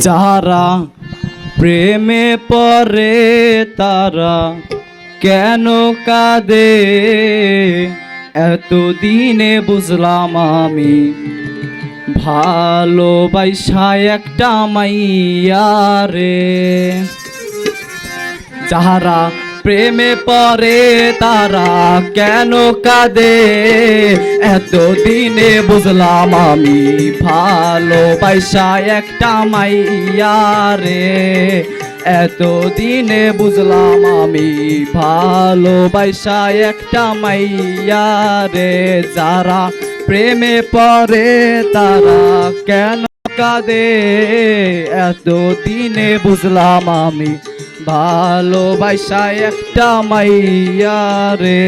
যারা প্রেমে পরে তারা কেন কাঁদে? এতদিনে বুঝলাম আমি ভালোবাসা একটা মাইয়া রে। যাহারা প্রেমে পরে তারা কেন কাঁদে? এতদিনে বুঝলাম আমি ভালোবাসা একটা মাইয়া রে। এতদিনে বুঝলাম আমি ভালোবাসা একটা মাইয়া রে। যারা প্রেমে পরে তারা কেন কাঁদে? এতদিনে বুঝলাম আমি ভালোবাসা একটা মাইয়া রে।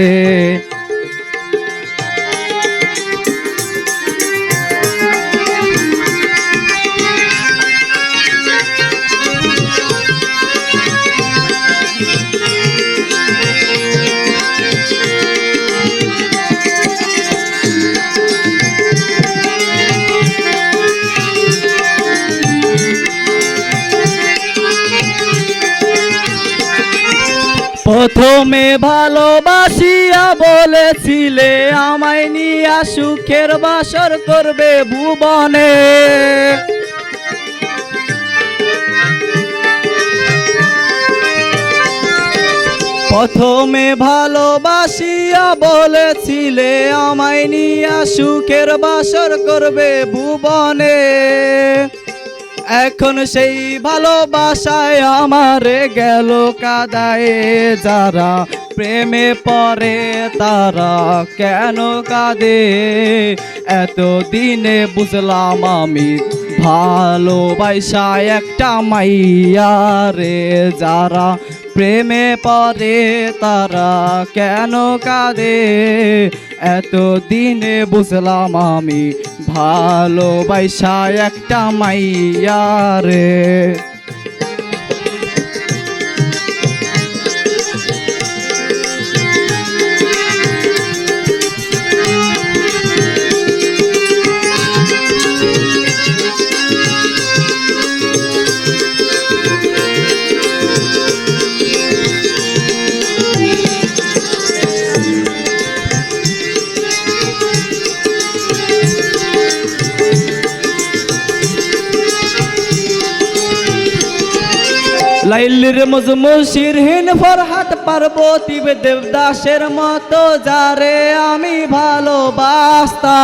প্রথমে ভালোবাসিয়া বলেছিলে, আমায় নিয়া সুখের বাসর করবে ভুবনে। প্রথমে ভালোবাসিয়া বলেছিলে, আমায় নিয়া সুখের বাসর করবে ভুবনে। এখন সেই ভালোবাসায় আমারে গেল কাদায়। যারা প্রেমে পড়ে তারা কেন কাঁদে? এত দিনে বুঝলাম আমি ভালোবাসা একটা মাইয়া রে। যারা প্রেমে পদে তারা কেন কাঁদে? এত দিনে বুঝলাম আমি ভালোবাসা একটা মাইয়া রে। লাইলির মজমু শিরহীন ফরহাত পার্বতী দেবদাসের মতো যারে আমি ভালোবাসতাম।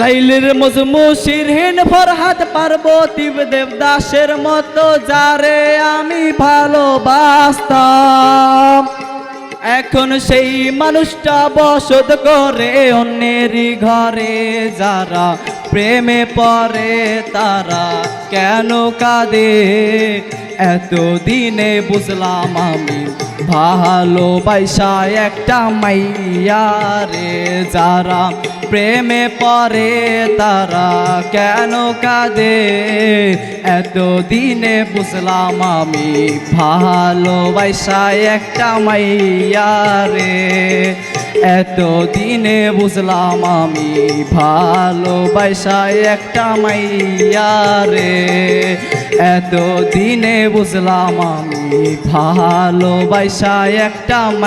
লাইলির মজমু শিরহীন ফরহাত পার্বতী দেবদাসের মতো যারে আমি ভালোবাসতাম। এখন সেই মানুষটা বসত করে অন্যের ঘরে। যারা প্রেমে পরে তারা কেন কাঁদে? এত দিনে বুঝলাম আমি ভালোবাসা একটা মাইয়া রে। যারা প্রেমে পড়ে, তারা কেন কাঁদে? এত দিনে বুঝলাম আমি ভালোবাসা একটা মাইয়া রে। এত দিনে বুঝলাম আমি ভালোবাসায় একটা মাইয়া রে। এত দিনে বুঝলাম আমি ভালোবাসায় একটা